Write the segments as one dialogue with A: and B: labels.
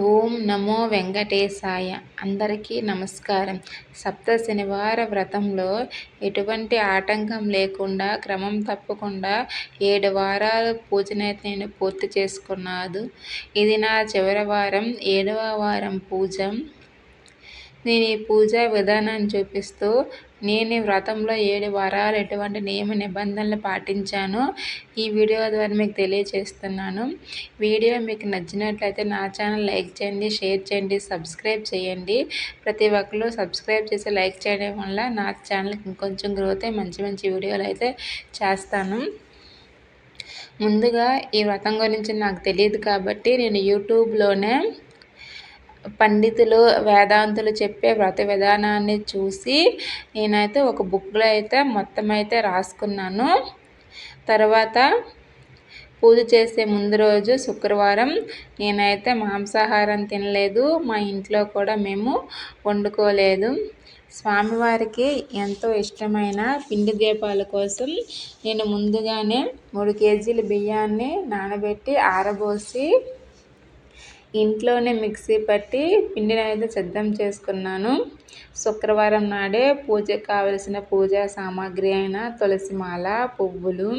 A: ఓం నమో వెంకటేశాయ. అందరికీ నమస్కారం. సప్త శనివార వ్రతంలో ఎటువంటి ఆటంకం లేకుండా క్రమం తప్పకుండా ఏడు వారాలు పూజనైతే నేను పూర్తి చేసుకున్నాను ఇది నా చివరి వారం ఏడవ వారం పూజ. నేను ఈ పూజా విధానాన్ని చూపిస్తూ నేను వ్రతంలో ఏడు వారాలు ఎటువంటి నియమ నిబంధనలు పాటించానో ఈ వీడియో ద్వారా మీకు తెలియజేస్తున్నాను. వీడియో మీకు నచ్చినట్లయితే నా ఛానల్ లైక్ చేయండి షేర్ చేయండి సబ్స్క్రైబ్ చేయండి. ప్రతి ఒక్కరు సబ్స్క్రైబ్ చేసి లైక్ చేయడం వల్ల నా ఛానల్కి ఇంకొంచెం గ్రోత్ మంచి మంచి వీడియోలు అయితే చేస్తాను. ముందుగా ఈ వ్రతం గురించి నాకు తెలియదు కాబట్టి నేను యూట్యూబ్లోనే పండితులు వేదాంతులు చెప్పే వ్రత విధానాన్ని చూసి నేనైతే ఒక బుక్లో అయితే మొత్తం అయితే రాసుకున్నాను. తర్వాత పూజ చేసే ముందు రోజు శుక్రవారం నేనైతే మాంసాహారం తినలేదు. మా ఇంట్లో కూడా మేము వండుకోలేదు. స్వామివారికి ఎంతో ఇష్టమైన పిండి దీపాల కోసం నేను ముందుగానే మూడు కేజీల బియ్యాన్ని నానబెట్టి ఆరబోసి ఇంట్లోనే మిక్సీ పట్టి పిండిని అయితే సిద్ధం చేసుకున్నాను. శుక్రవారం నాడే పూజకు కావలసిన పూజా సామాగ్రి అయిన తులసి మాల పువ్వులు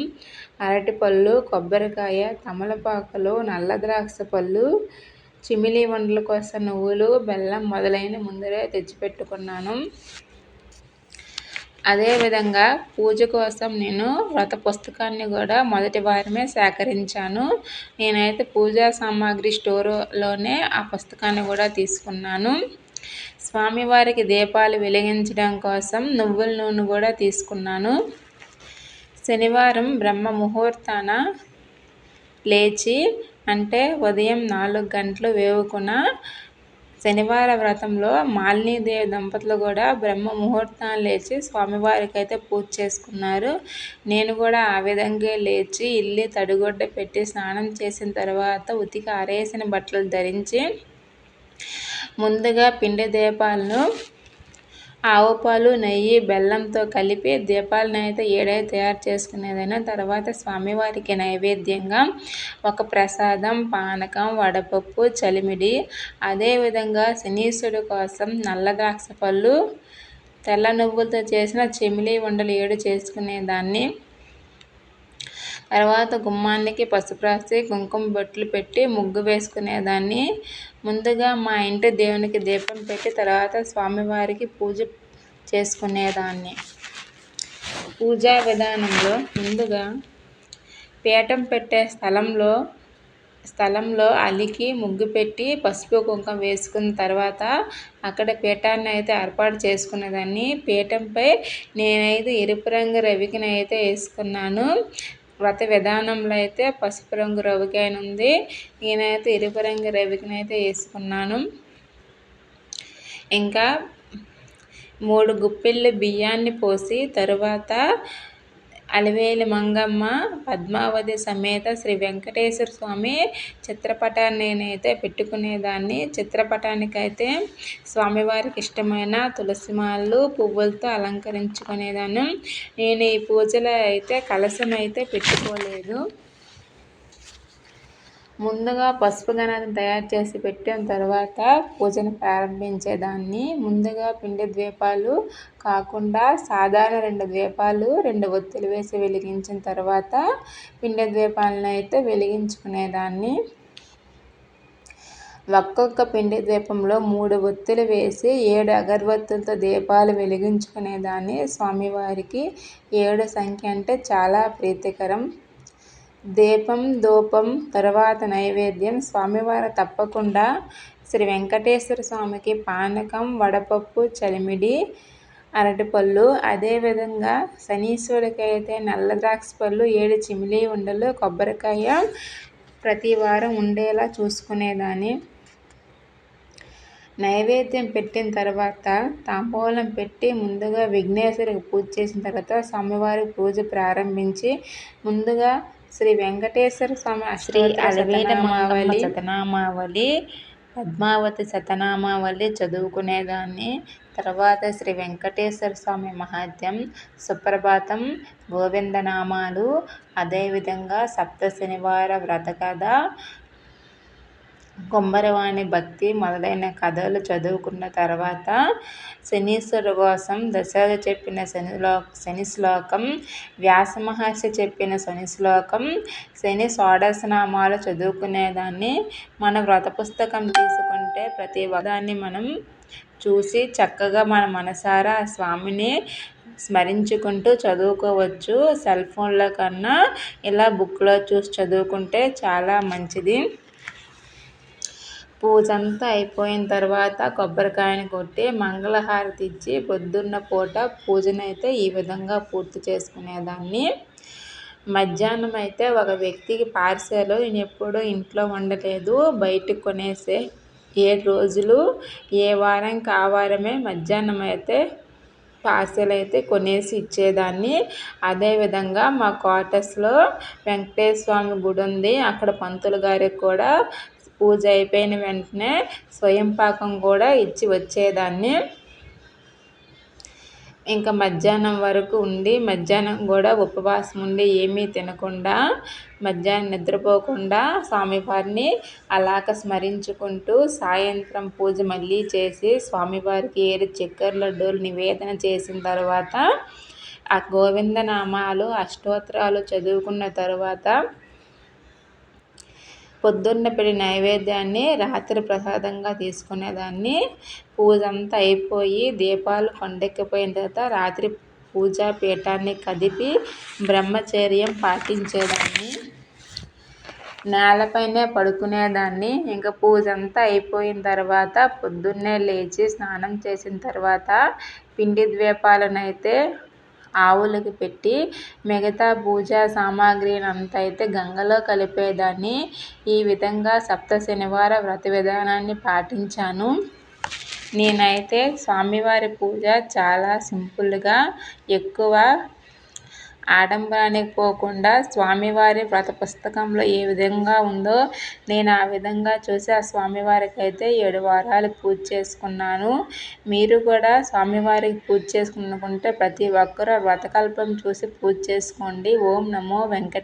A: అరటిపళ్ళు కొబ్బరికాయ తమలపాకులు నల్ల ద్రాక్ష పళ్ళు చిమిలి వంటల కోసం నువ్వులు బెల్లం మొదలైన ముందరే తెచ్చిపెట్టుకున్నాను. అదేవిధంగా పూజ కోసం నేను వ్రత పుస్తకాన్ని కూడా మొదటి వారమే సేకరించాను. నేనైతే పూజా సామాగ్రి స్టోర్లోనే ఆ పుస్తకాన్ని కూడా తీసుకున్నాను. స్వామివారికి దీపాలు వెలిగించడం కోసం నువ్వుల నూనె కూడా తీసుకున్నాను. శనివారం బ్రహ్మ ముహూర్తాన లేచి అంటే ఉదయం నాలుగు గంటలు వేవుకున్న శనివార వ్రతంలో మాలినీదేవి దంపతులు కూడా బ్రహ్మ ముహూర్తాన్ని లేచి స్వామివారికి అయితే పూజ చేసుకున్నారు. నేను కూడా ఆ విధంగా లేచి ఇల్లు తడిగొడ్డ పెట్టి స్నానం చేసిన తర్వాత ఉతికి ఆరేసిన బట్టలు ధరించి ముందుగా పిండి దీపాలను ఆవుపాలు నెయ్యి బెల్లంతో కలిపి దీపాలనైతే ఏడై ఏడైతే తయారు చేసుకునేదైనా తర్వాత స్వామివారికి నైవేద్యంగా ఒక ప్రసాదం పానకం వడపప్పు చలిమిడి అదేవిధంగా శనీసుడు కోసం నల్ల ద్రాక్ష పళ్ళు తెల్ల నువ్వులతో చేసిన చెమిలి ఉండలు ఏడు చేసుకునేదాన్ని. తర్వాత గుమ్మానికి పసుపు రాసి కుంకుమ బొట్లు పెట్టి ముగ్గు వేసుకునేదాన్ని. ముందుగా మా ఇంటి దేవునికి దీపం పెట్టి తర్వాత స్వామివారికి పూజ చేసుకునేదాన్ని. పూజా విధానంలో ముందుగా పీఠం పెట్టే స్థలంలో స్థలంలో అలికి ముగ్గు పెట్టి పసుపు కుంకుమ వేసుకున్న తర్వాత అక్కడ పీఠాన్ని అయితే ఏర్పాటు చేసుకునేదాన్ని. పీఠంపై నేనైతే ఎరుపు రంగు రవికిని అయితే వేసుకున్నాను. వ్రత విధానంలో అయితే పసుపు రంగు రవికైన ఉంది. నేనైతే ఎరుపు రంగు రవికినైతే వేసుకున్నాను. ఇంకా మూడు గుప్పిళ్ళు బియ్యాన్ని పోసి తరువాత అలివేలి మంగమ్మ పద్మావతి సమేత శ్రీ వెంకటేశ్వర స్వామి చిత్రపటాన్ని నేనైతే పెట్టుకునేదాన్ని. చిత్రపటానికి అయితే స్వామివారికి ఇష్టమైన తులసిమాలు పువ్వులతో అలంకరించుకునేదాన్ని. నేను ఈ పూజలో అయితే కలశం అయితే పెట్టుకోలేదు. ముందుగా పసుపు గణాన్ని తయారు చేసి పెట్టిన తర్వాత పూజను ప్రారంభించేదాన్ని. ముందుగా పిండి ద్వీపాలు కాకుండా సాధారణ రెండు ద్వీపాలు రెండు ఒత్తులు వేసి వెలిగించిన తర్వాత పిండి ద్వీపాలను అయితే వెలిగించుకునేదాన్ని. ఒక్కొక్క పిండి ద్వీపంలో మూడు ఒత్తులు వేసి ఏడు అగరబత్తులతో దీపాలు వెలిగించుకునేదాన్ని. స్వామివారికి ఏడు సంఖ్య అంటే చాలా ప్రీతికరం. దీపం ధూపం తర్వాత నైవేద్యం స్వామివారు తప్పకుండా శ్రీ వెంకటేశ్వర స్వామికి పానకం వడపప్పు చలిమిడి అరటిపళ్ళు అదేవిధంగా శనీశ్వరుడికి అయితే నల్ల ద్రాక్ష పళ్ళు ఏడు చిమిలి ఉండలు కొబ్బరికాయ ప్రతి వారం ఉండేలా చూసుకునేదాన్ని. నైవేద్యం పెట్టిన తర్వాత తాంబూలం పెట్టి ముందుగా విఘ్నేశ్వరికి పూజ చేసిన తర్వాత స్వామివారి పూజ ప్రారంభించి ముందుగా శ్రీ వెంకటేశ్వర స్వామి శ్రీ అలవేలమావళి శతనామావళి పద్మావతి శతనామావళి చదువుకునేదాన్ని. తర్వాత శ్రీ వెంకటేశ్వర స్వామి మహాత్యం సుప్రభాతం గోవిందనామాలు అదేవిధంగా సప్త శనివార వ్రత కథ కుమ్మరవాణి భక్తి మొదలైన కథలు చదువుకున్న తర్వాత శనీశ్వరు కోసం దశరథ చెప్పిన శనిలో శని శ్లోకం వ్యాసమహర్షి చెప్పిన శని శ్లోకం శని షోడశనామాలు చదువుకునేదాన్ని మన వ్రత పుస్తకం తీసుకుంటే ప్రతి వదాన్ని మనం చూసి చక్కగా మన మనసారా స్వామిని స్మరించుకుంటూ చదువుకోవచ్చు. సెల్ ఫోన్ల కన్నా ఇలా బుక్లో చూసి చదువుకుంటే చాలా మంచిది. పూజ అంతా అయిపోయిన తర్వాత కొబ్బరికాయని కొట్టి మంగళహారతి ఇచ్చి పొద్దున్న పూట పూజనైతే ఈ విధంగా పూర్తి చేసుకునేదాన్ని. మధ్యాహ్నం అయితే ఒక వ్యక్తికి పార్సెల్ నేను ఎప్పుడూ ఇంట్లో వండలేదు. బయటకు కొనేసే ఏ రోజులు ఏ వారం ఆ వారమే మధ్యాహ్నం అయితే పార్సెల్ అయితే కొనేసి ఇచ్చేదాన్ని. అదేవిధంగా మా క్వార్టర్స్లో వెంకటేశ్వర స్వామి గుడి ఉంది అక్కడ పంతులు గారికి కూడా పూజ అయిపోయిన వెంటనే స్వయం పాకం కూడా ఇచ్చి వచ్చేదాన్ని. ఇంకా మధ్యాహ్నం వరకు ఉండి మధ్యాహ్నం కూడా ఉపవాసం ఉండి ఏమీ తినకుండా మధ్యాహ్నం నిద్రపోకుండా స్వామివారిని అలాగ స్మరించుకుంటూ సాయంత్రం పూజ మళ్ళీ చేసి స్వామివారికి ఏడు చక్కెర లడ్డూలు నివేదన చేసిన తర్వాత ఆ గోవిందనామాలు అష్టోత్తరాలు చదువుకున్న తర్వాత పొద్దున్న పెడి నైవేద్యాన్ని రాత్రి ప్రసాదంగా తీసుకునేదాన్ని. పూజ అంతా అయిపోయి దీపాలు కొండెక్కిపోయిన తర్వాత రాత్రి పూజా పీఠాన్ని కదిపి బ్రహ్మచర్యం పాటించేదాన్ని. నేలపైనే పడుకునేదాన్ని. ఇంకా పూజ అంతా అయిపోయిన తర్వాత పొద్దున్నే లేచి స్నానం చేసిన తర్వాత పిండి ద్వీపాలను అయితే ఆవులకి పెట్టి మిగతా పూజా సామాగ్రిని అంతా అయితే గంగలో కలిపేదాన్ని. ఈ విధంగా సప్త శనివార వ్రత విధానాన్ని పాటించాను. నేనైతే స్వామివారి పూజ చాలా సింపుల్గా ఎక్కువ ఆడంబరానికి పోకుండా స్వామివారి వ్రత పుస్తకంలో ఏ విధంగా ఉందో నేను ఆ విధంగా చూసి ఆ స్వామివారికి అయితే ఏడు వారాలు పూజ చేసుకున్నాను. మీరు కూడా స్వామివారికి పూజ చేసుకునుకుంటే ప్రతి ఒక్కరూ వ్రతకల్పం చూసి పూజ చేసుకోండి. ఓం నమో వెంకటే